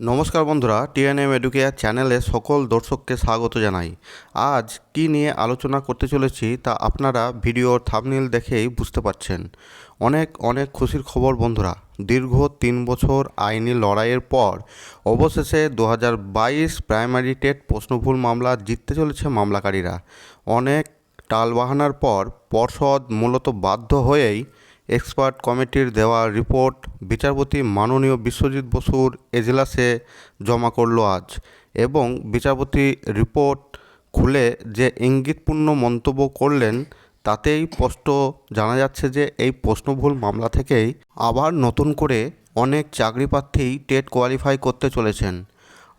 নমস্কার বন্ধুরা, TNM educare চ্যানেলে সকল দর্শককে স্বাগত জানাই। আজ কি নিয়ে আলোচনা করতে চলেছি তা আপনারা ভিডিওর থামনিল দেখেই বুঝতে পারছেন। অনেক অনেক খুশির খবর বন্ধুরা। দীর্ঘ তিন বছর আইনি লড়াইয়ের পর অবশেষে দু হাজার বাইশ প্রাইমারি টেট প্রশ্নভুল মামলা জিততে চলেছে মামলাকারীরা। অনেক টালবাহানার পর পর্ষদ মূলত বাধ্য হয়েই এক্সপার্ট কমিটির দেওয়া রিপোর্ট বিচারপতি মাননীয় বিশ্বজিৎ বসুর এজলাসে জমা করল আজ এবং বিচারপতি রিপোর্ট খুলে যে ইঙ্গিতপূর্ণ মন্তব্য করলেন তাতেই স্পষ্ট জানা যাচ্ছে যে এই প্রশ্নভুল মামলা থেকেই আবার নতুন করে অনেক চাকরি প্রার্থী টেট কোয়ালিফাই করতে চলেছেন।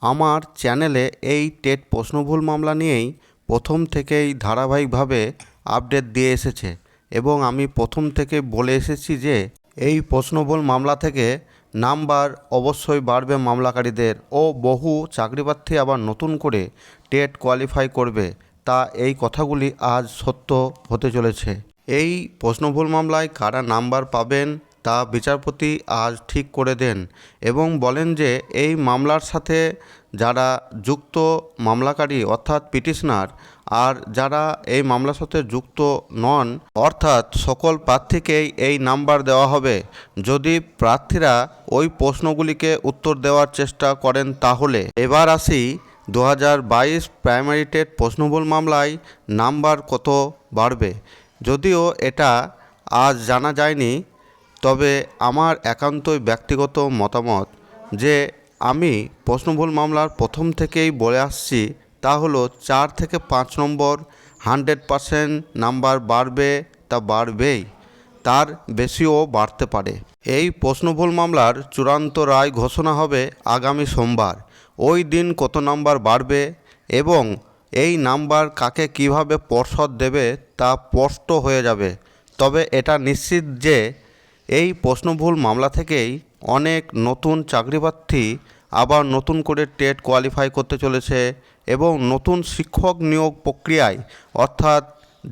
আমার চ্যানেলে এই টেট প্রশ্নভুল মামলা নিয়েই প্রথম থেকেই ধারাবাহিকভাবে আপডেট দিয়ে এসেছে। এবং আমি প্রথম থেকে বলে এসেছি যে এই প্রশ্নবল মামলা থেকে নাম্বার অবশ্যই বাড়বে মামলাকারীদের ও বহু চাকরিপ্রার্থী আবার নতুন করে টেট কোয়ালিফাই করবে, তা এই কথাগুলি আজ সত্য হতে চলেছে। এই প্রশ্নভুল মামলায় কারা নাম্বার পাবেন তা বিচারপতি আজ ঠিক করে দেন এবং বলেন যে এই মামলার সাথে যারা যুক্ত মামলাকারী অর্থাৎ পিটিশনার আর যারা এই মামলার সাথে যুক্ত নন, অর্থাৎ সকল প্রার্থীকেই এই নাম্বার দেওয়া হবে। যদি প্রার্থীরা ওই প্রশ্নগুলিকে উত্তর দেওয়ার চেষ্টা করেন তাহলে। এবার আসি দু হাজার বাইশ প্রাইমারি টেট প্রশ্নবুল মামলায় নাম্বার কত বাড়বে? যদিও এটা আজ জানা যায়নি তবে আমার একান্তই ব্যক্তিগত মতামত যে আমি প্রশ্নভুল মামলার প্রথম থেকেই বলে আসছি তা হলো চার থেকে পাঁচ নম্বর, হান্ড্রেড পারসেন্ট নাম্বার বাড়বে তা বাড়বেই, তার বেশিও বাড়তে পারে। এই প্রশ্নভুল মামলার চূড়ান্ত রায় ঘোষণা হবে আগামী সোমবার। ওই দিন কত নাম্বার বাড়বে এবং এই নাম্বার কাকে কীভাবে পর্ষদ দেবে তা স্পষ্ট হয়ে যাবে। তবে এটা নিশ্চিত যে এই প্রশ্নভুল মামলা থেকেই অনেক নতুন চাকরিপ্রার্থী আবার নতুন করে টেট কোয়ালিফাই করতে চলেছে এবং নতুন শিক্ষক নিয়োগ প্রক্রিয়ায়, অর্থাৎ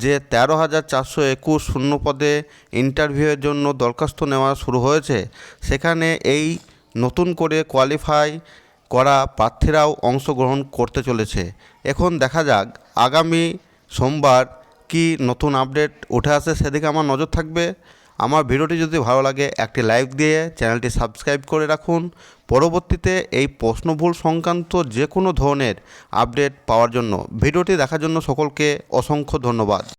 যে তেরো হাজার চারশো একুশ শূন্য পদে ইন্টারভিউয়ের জন্য দরখাস্ত নেওয়া শুরু হয়েছে, সেখানে এই নতুন করে কোয়ালিফাই করা প্রার্থীরাও অংশগ্রহণ করতে চলেছে। এখন দেখা যাক, আগামী সোমবার কি নতুন আপডেট উঠে আসে সেদিকে আমার নজর থাকবে। আমার ভিডিওটি যদি ভালো লাগে, একটি লাইক দিয়ে চ্যানেলটি সাবস্ক্রাইব করে রাখুন। পরবর্তীতে এই প্রশ্ন ভুল সংক্রান্ত যে কোনো ধরনের আপডেট পাওয়ার জন্য। ভিডিওটি দেখার জন্য সকলকে অসংখ্য ধন্যবাদ।